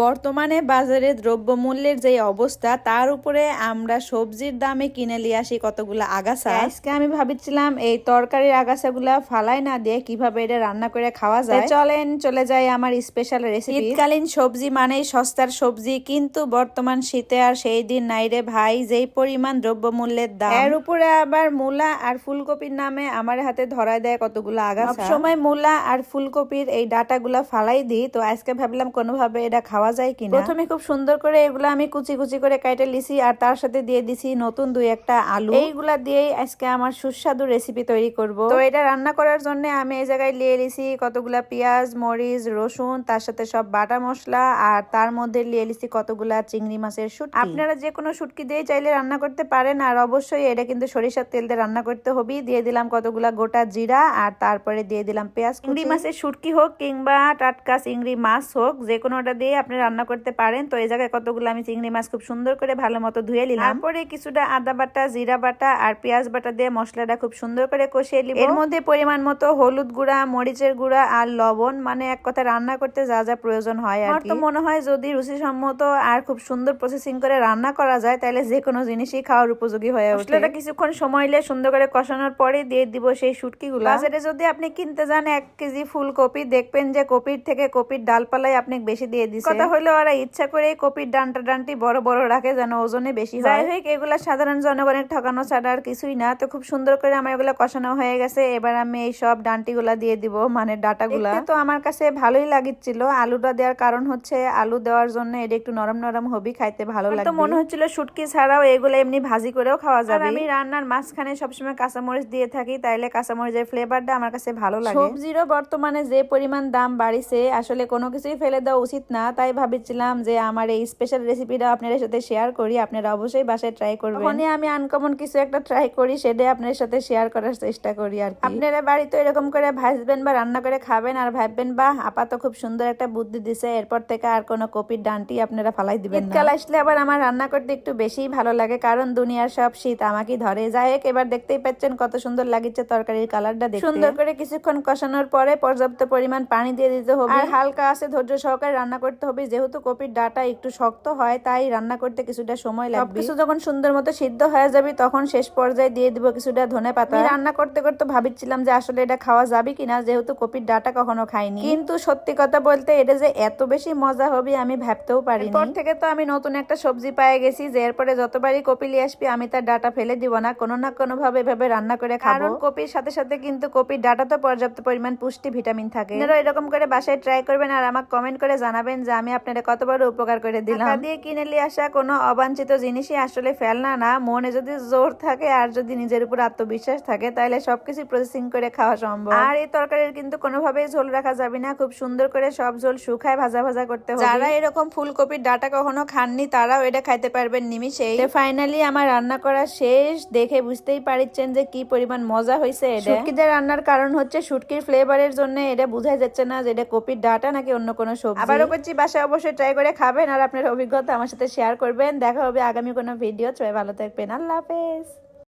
বর্তমানে বাজারে দ্রব্যমূল্যের যে অবস্থা তার উপরে আমরা সবজির দামে কিনে নিয়ে আসি কতগুলো আগাছা। আজকে আমি ভাবছিলাম এই তরকারির আগাছাগুলা ফালাই না দিয়ে কীভাবে এটা রান্না করে খাওয়া যায়। চলেন চলে যাই আমার স্পেশাল রেসিপি শীতকালীন সবজি মানেই সস্তার সবজি কিন্তু বর্তমান শীতে আর সেই দিন নাই রে ভাই যেই পরিমাণ দ্রব্যমূল্যের দাম। এর উপরে আবার মূলা আর ফুলকপির নামে আমার হাতে ধরা দেয় কতগুলো আগাছা। সময় মূলা আর ফুলকপির এই ডাটাগুলা ফালাই দিই তো আজকে ভাবলাম কোনোভাবে এটা খাওয়া যায় কিনা? প্রথমে খুব সুন্দর করে এগুলো আমি কুচি কুচি করে কেটে লিছি আর তার সাথে দিয়ে দিছি নতুন দুই একটা আলু। এইগুলা দিয়েই আজকে আমার সুস্বাদু রেসিপি তৈরি করব। তো এটা রান্না করার জন্য আমি এই জায়গায় লিয়ে লিছি কতগুলা পেঁয়াজ মরিচ রসুন তার সাথে সব বাটা মশলা আর তার মধ্যে লিয়ে লিছি কতগুলা চিংড়ি মাছের শুটকি। আপনারা যে কোনো শুটকি দিয়ে চাইলে রান্না করতে পারেন আর অবশ্যই এটা কিন্তু সরিষার তেল দিয়ে রান্না করতে হবে। দিয়ে দিলাম কতগুলা গোটা জিরা আর তারপরে দিয়ে দিলাম পেঁয়াজ চিংড়ি মাছের শুটকি হোক কিংবা টাটকা চিংড়ি মাছ হোক যে কোনোটা দিয়ে আপনি রান্না করতে পারেন। তো এই জায়গায় কতগুলো আমি চিংড়ি মাছ খুব সুন্দর করে ভালো মতো ধুয়ে নিলাম। তারপরে কিছুটা আদা বাটা জিরা বাটা আর পেঁয়াজ বাটা দিয়ে মশলাটা খুব সুন্দর করে কষিয়ে নিব। এর মধ্যে পরিমাণ মতো হলুদ গুঁড়া মরিচের গুঁড়া আর লবণ মানে এক কথা রান্না করতে যা যা প্রয়োজন হয় আর তো মনে হয় যদি রুচিসম্মত আর খুব সুন্দর প্রসেসিং করে রান্না করা যায় তাহলে যে কোনো জিনিসই খাওয়ার উপযোগী হয়ে ওঠে। মশলাটা কিছুক্ষণ সময় নিয়ে সুন্দর করে কষানোর পরে দিয়ে দিব সেই শুটকিগুলো। বাজারে যদি আপনি কিনতে যান এক কেজি ফুলকপি দেখবেন যে কপির থেকে কপির ডালপালাই আপনি বেশি দিয়ে দিচ্ছে কথা হলো ওরা ইচ্ছা করে কপির ডানটা ডানটি বড় বড় রাখে যেন ওজনে বেশি হয় যাই হোক এগুলা সাধারণ জনগণের ঠকানো ছাড়া আর কিছুই না। তো খুব সুন্দর করে আমার এগুলো কষানো হয়ে গেছে। এবার আমি এই সব ডান্টিগুলা দিয়ে দিব মানে ডাটাগুলা। তো আমার কাছে ভালোই লাগিচ্ছিল। আলুটা দেওয়ার কারণ হচ্ছে আলু দেওয়ার জন্য এটা একটু নরম নরম হবি খাইতে ভালো লাগে তো মনে হচ্ছিল শুটকি ছাড়াও এগুলো এমনি ভাজি করেও খাওয়া যাবে। আমি রান্নার মাঝখানে সবসময় কাঁচামরিচ দিয়ে থাকি তাইলে কাঁচামরিচের ফ্লেভারটা আমার কাছে ভালো লাগে। সবজিরও বর্তমানে যে পরিমাণ দাম বাড়িছে আসলে কোনো কিছুই ফেলে দেওয়া উচিত না। তাই ভাবছিলাম যে আমার এই স্পেশাল রেসিপিটা আপনাদের সাথে শেয়ার করি। আপনারা অবশ্যই বাসায় ট্রাই করবেন। তখনই আমি আনকমন কিছু একটা ট্রাই করি সেটাই আপনাদের সাথে শেয়ার করার চেষ্টা করি আর কি। আপনারা বাড়িতে এরকম করে ভাজবেন বা রান্না করে খাবেন আর ভাববেন বা আপাতত খুব সুন্দর একটা বুদ্ধি দিছে এরপর থেকে আর কোনো কপির ডান্টি আপনারা ফালাই দিবেন না। শীতকাল আসলে আবার আমার রান্না করতে একটু বেশিই ভালো লাগে কারণ দুনিয়ার সব শীত আমাকে ধরে। যাই হোক এবার দেখতেই পাচ্ছেন কত সুন্দর লাগিচ্ছে তরকারির কালারটা দেখতে। সুন্দর করে কিছুক্ষণ কষানোর পরে পর্যাপ্ত পরিমাণ পানি দিয়ে দিতে হবে। আর হালকা আছে ধৈর্য সহকারে রান্না করতে হবে। যেহেতু কপির ডাটা একটু শক্ত হয় তাই রান্না করতে কিছুটা সময় লাগবে। কিছু যখন সুন্দর মতো সিদ্ধ হয়ে যাবে তখন শেষ পর্যায়ে দিয়ে দিব কিছুটা ধনে পাতা। রান্না করতে করতে ভাবছিলাম যে আসলে এটা খাওয়া যাবে কিনা যেহেতু কপির ডাটা কখনো খাইনি। কিন্তু সত্যি কথা বলতে এটা যে এত বেশি মজা হবে আমি ভাবতেও পারি এরপর থেকে তো আমি নতুন একটা সবজি পেয়ে গেছি যে এরপরে যতবারই কপি নিয়ে আসবি আমি তার ডাটা ফেলে দিব না কোনো না কোনো ভাবে এভাবে রান্না করে খাব। কারণ কপির সাথে সাথে কিন্তু কপির ডাটা তো পর্যাপ্ত পরিমাণ পুষ্টি ভিটামিন থাকে। এরকম করে বাসায় ট্রাই করবেন আর আমাকে কমেন্ট করে জানাবেন যে আমি আপনাদের কতবার উপকার করে দিলাম। দিয়ে কিনে নিয়ে আসা কোনো অবাঞ্ছিত জিনিসই আসলে ফেলনা না মনে যদি জোর থাকে আর যদি নিজের উপর আত্মবিশ্বাস থাকে তাহলে সবকিছু প্রসেসিং করে খাওয়া সম্ভব। আর এই তরকারির কিন্তু কোনোভাবেই ঝোল রাখা যাবে না। খুব সুন্দর করে সব ঝোল শুকায় ভাজা ভাজা করতে হবে। যারা এরকম ফুলকপির ডাটা কখনো খাননি তারাও এটা খাইতে পারবেন নিমিশেই। ফাইনালি আমার রান্না করা শেষ। দেখে বুঝতেই পারছেন যে কি পরিমাণ মজা হয়েছে এটা। শুটকিদের রান্নার কারণ হচ্ছে শুটকির ফ্লেভারের জন্য এটা বোঝাই যাচ্ছে না যে এটা কপির ডাটা নাকি অন্য কোনো সবজি। আবারও করছি বাসায় অবশ্যই ট্রাই করে খাবেন আর আপনার অভিজ্ঞতা আমার সাথে শেয়ার করবেন। দেখা হবে আগামী কোনো ভিডিও সবাই ভালো থাকবেন। আল্লাহ হাফেজ।